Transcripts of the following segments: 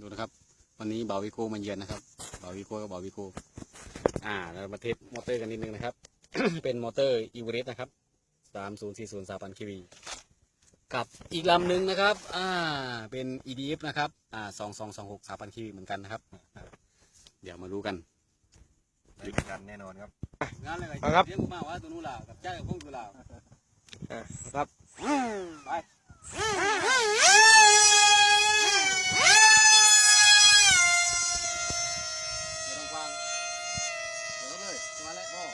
ดูนะครับ วันนี้บาวิโก้มาเยือนนะครับบาวิโก้กับบาวิโก้อ่าเรามาเทสมอเตอร์กันนิดนึงนะครับ เป็นมอเตอร์อีเวอเรสต์นะครับสามศูนย์สี่ศูนย์สามพันคีวีกับอีกลำหนึ่งนะครับ อ่า เป็น EDF นะครับ อ่าสองสองสองหกสามพันคีวีเหมือนกันนะครับอ่าเดี๋ยวมาดูกันได้เหมือนกันแน่นอนครับงานอะไรเอาครับเรียกผมมาว่าตัวนู้นล่ะกับเจ้าของพวกตัวล่ะครับ ไป แล้วพ่อ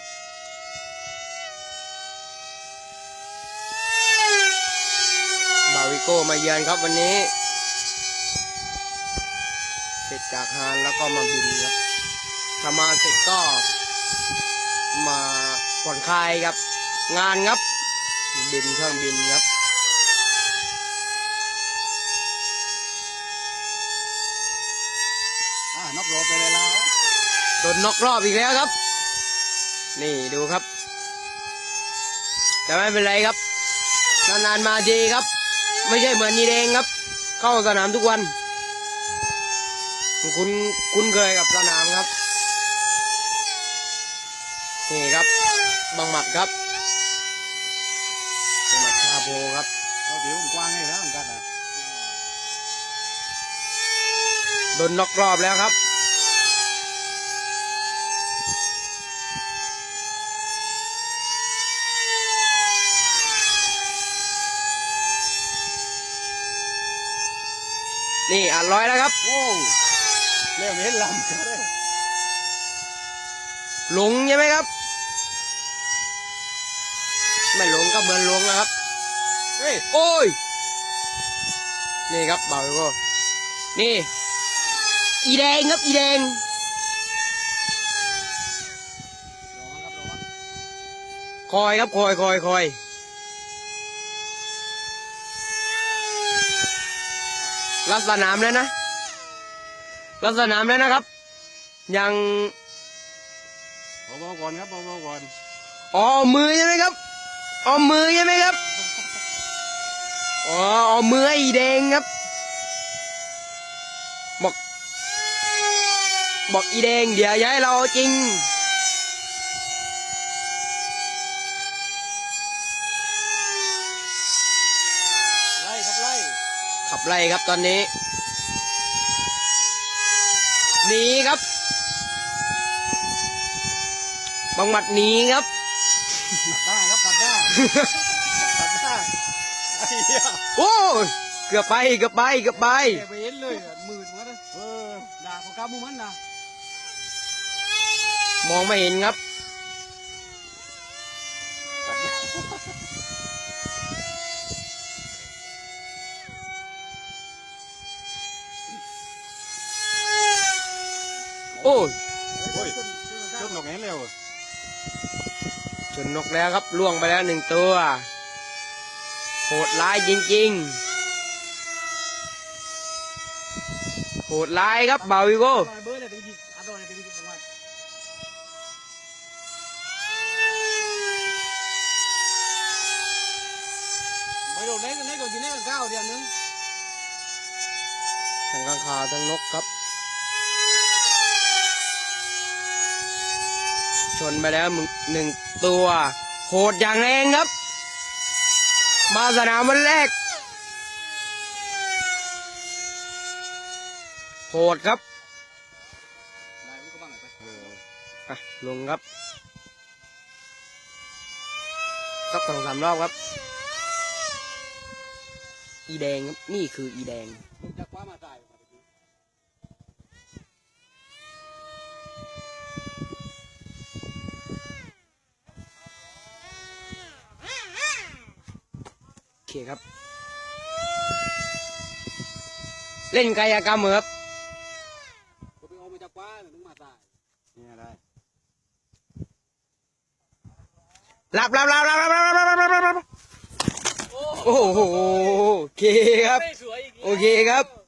บาวิโก้มาเยือนครับวันนี้ เสร็จจากงานแล้วก็มาบินครับทำมาเสร็จก็มาผ่อนคลายครับ งานครับ บินเครื่องบินครับอ่านอกโรไปเลยแล้วโดนนอกรอบอีกแล้วครับ นี่ดูครับ แต่ไม่เป็นไรครับ นานๆมาทีครับ ไม่ใช่เหมือนยีแดงครับ เข้าสนามทุกวัน คุณคุ้นเคยกับสนามครับ นี่ครับบังหมัดครับบังหมัดชาโพครับเอาเดี๋ยวผมกว้างให้แล้วเหมือนกันนะโดนน็อกรอบแล้วครับ นี่อ่านร้อยแล้วครับโอ้เรียกไม่เห็นลำก็ได้หลงใช่ไหมครับ ไม่หลงก็เหมือนหลงแล้วครับเฮ้ยโอ้ย นี่ครับเบาไปก็นี่ อีแดงครับอีแดงรอมาครับรอมาคอยครับคอยคอยคอย ลัดสนามแล้วนะลัดสนามแล้วนะครับ ยังเบาๆก่อนครับเบาๆก่อนอ๋อมือใช่ไหมครับอ๋อมือใช่ไหมครับอ๋ออ๋อมือไอ้แดงครับ บอก บอกอีแดงเดี๋ยวย้ายเราจริง ไล่ครับไล่ ขับไล่ครับตอนนี้หนีครับบังหมัดหนีครับขัดหน้าครับขัดหน้าขัดหน้าไอ้เหี้ยโอ้ยเกือบไปเกือบไปเกือบไปแกไปเห็นเลยอะหมื่นเหมือนกันนะเออด่าของกาบุมันนะมองไม่เห็นครับ โอ้ยชนนกแหนแล้วชนนกแล้วครับล่วงไปแล้วหนึ่งตัวโหดร้ายจริงๆโหดร้ายครับเบาวิโก้ทั้งข้างขาทั้งนกครับ ชนไปแล้วหนึ่งตัวโหดอย่างแรงครับ มาสนามวันแรก โหดครับได้มันก็บังไปอะลงครับสักสองสามรอบครับ อีแดงครับ นี่คืออีแดง ผมจะคว้ามาตายมาตะกี้ โอ เคครับ เล่นกายกรรมเหรอครับผมไปเอามาจากคว้าถึงมาตายเนี่ยได้หลับหลับหลับหลับหลับหลับหลับหลับหลับหลับโอ้โหโอเคครับไม่สวยอีกโอเคครับ